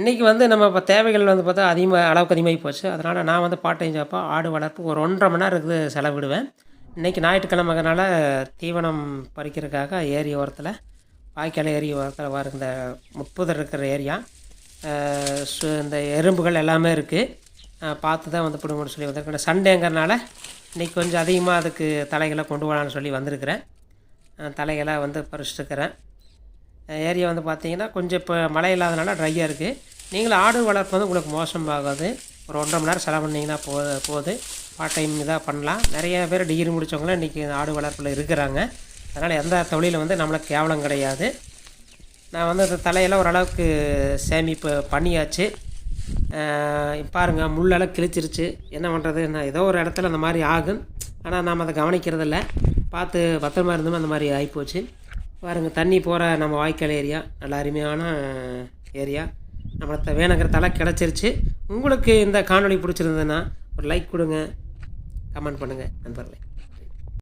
இன்றைக்கி வந்து நம்ம இப்போ தேவைகள் வந்து பார்த்தா அதிகமாக அளவுக்கு அதிகமாகி போச்சு. அதனால் நான் வந்து பார்ட் டைம் ஜாப்பாக ஆடு வளர்ப்பு ஒரு ஒன்றரை மணி நேரம் இருக்குது செலவிடுவேன். இன்றைக்கி ஞாயிற்றுக்கிழமைனால தீவனம் பறிக்கிறதுக்காக ஏரி ஓரத்தில் வாய்க்கால் ஏரி ஓரத்தில் வர இந்த முப்பது இருக்கிற ஏரியா. சு இந்த எறும்புகள் எல்லாமே இருக்குது பார்த்து தான் வந்து பிடுங்கணும்னு சொல்லி வந்திருக்கேன் சண்டேங்கிறனால இன்றைக்கி கொஞ்சம் அதிகமாக அதுக்கு தலைகளை கொண்டு வரலான்னு சொல்லி வந்திருக்கிறேன். தலைகளை வந்து பறிச்சிட்ருக்கிறேன் ஏரியா வந்து பார்த்தீங்கன்னா கொஞ்சம் இப்போ மழை இல்லாதனால ட்ரையாக இருக்குது நீங்களும் ஆடு வளர்ப்பு வந்து உங்களுக்கு மோசமாகாது. ஒரு ஒன்றரை மணி நேரம் செலவு பண்ணிங்கன்னா போ போகுது பார்ட் டைம் இதாக பண்ணலாம். நிறைய பேர் டிகிரி முடித்தவங்களாம் இன்றைக்கி ஆடு வளர்ப்பில் இருக்கிறாங்க. அதனால் எந்த தொழிலும் வந்து நம்மளுக்கு கேவலம் கிடையாது. நான் வந்து அந்த தலையெல்லாம் ஓரளவுக்கு சேமிப்பு பண்ணியாச்சு. பாருங்கள் முள்ளெல்லாம் கிழிச்சிருச்சு. என்ன பண்ணுறது நான் ஏதோ ஒரு இடத்துல அந்த மாதிரி ஆகும். ஆனால் நாம் அதை கவனிக்கிறதில்ல. பார்த்து பத்திரமா இருந்தும் அந்த மாதிரி ஆகிப்போச்சு பாருங்கள் தண்ணி போகிற நம்ம வாய்க்கால் ஏரியா நல்ல அருமையான ஏரியா. நம்மளை வேணுங்கிற தலை கிடச்சிருச்சு. உங்களுக்கு இந்த காணொளி பிடிச்சிருந்ததுன்னா ஒரு லைக் கொடுங்க கமெண்ட் பண்ணுங்கள் நண்பர்களே.